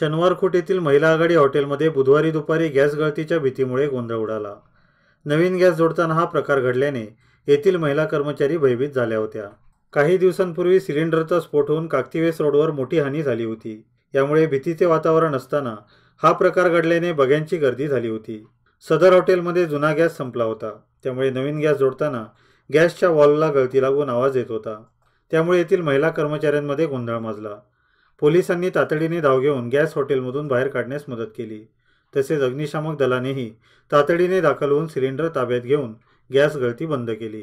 शनिवारखोट येथील महिला आघाडी हॉटेलमध्ये बुधवारी दुपारी गॅस गळतीच्या भीतीमुळे गोंधळ उडाला. नवीन गॅस जोडताना हा प्रकार घडल्याने येथील महिला कर्मचारी भयभीत झाल्या होत्या. काही दिवसांपूर्वी सिलेंडरचा स्फोट होऊन काकतीवेस रोडवर मोठी हानी झाली होती. यामुळे भीतीचे वातावरण असताना हा प्रकार घडल्याने बघ्यांची गर्दी झाली होती. सदर हॉटेलमध्ये जुना गॅस संपला होता. त्यामुळे नवीन गॅस जोडताना गॅसच्या वॉलला गळती लागून आवाज येत होता. त्यामुळे येथील महिला कर्मचाऱ्यांमध्ये गोंधळ माजला. पोलिसांनी तातडीने धाव घेऊन गॅस हॉटेलमधून बाहेर काढण्यास मदत केली. तसेच अग्निशामक दलानेही तातडीने दाखल होऊन सिलेंडर ताब्यात घेऊन गॅस गळती बंद केली.